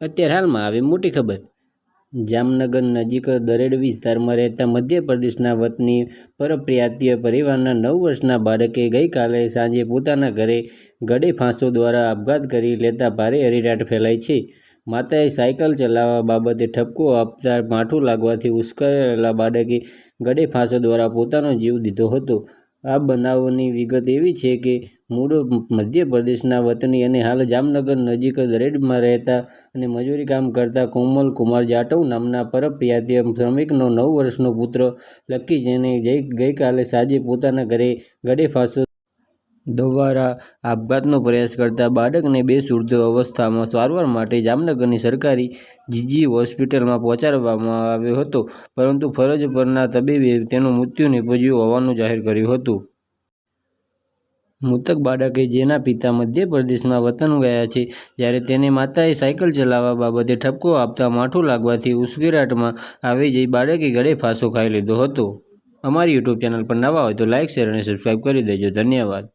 અત્યારે હાલમાં આવી મોટી ખબર. જામનગર નજીક દરેડ વિસ્તારમાં રહેતા મધ્યપ્રદેશના વતની પરપ્રાંતીય પરિવારના નવ વર્ષના બાળકે ગઈકાલે સાંજે પોતાના ઘરે ગળે ફાંસો દ્વારા આપઘાત કરી લેતા ભારે અરેરાટ ફેલાઈ છે. માતાએ સાયકલ ચલાવવા બાબતે ઠપકો આપતા માઠું લાગવાથી ઉશ્કેરાયેલા બાળકે ગળે ફાંસો દ્વારા પોતાનો જીવ દીધો હતો. આ બનાવની વિગત એવી છે કે મૂળ મધ્યપ્રદેશના વતની અને હાલ જામનગર નજીક દરેડમાં રહેતા અને મજૂરી કામ કરતા કોમલ કુમાર જાટવ નામના પરપ્રાંતીય શ્રમિકનો નવ વર્ષનો પુત્ર લક્કી જેને ગઈકાલે સાંજે પોતાના ઘરે ગળે ફાંસો દ્વારા આપઘાતનો પ્રયાસ કરતા બાળકને બેસુર્દ અવસ્થામાં સારવાર માટે જામનગરની સરકારી જીજી હોસ્પિટલમાં પહોંચાડવામાં આવ્યો હતો. પરંતુ ફરજ પરના તબીબે તેનું મૃત્યુ નિપજ્યું હોવાનું જાહેર કર્યું હતું. મૃતક બાળકે જેના પિતા મધ્યપ્રદેશમાં વતન ગયા છે, જ્યારે તેની માતાએ સાયકલ ચલાવવા બાબતે ઠપકો આપતા માઠું લાગવાથી ઉશ્કેરાટમાં આવી જઈ બાળકે ગળે ફાંસો ખાઈ લીધો હતો. અમારી યુટ્યુબ ચેનલ પર નવા હોય તો લાઇક શેર અને સબસ્ક્રાઈબ કરી દેજો. ધન્યવાદ.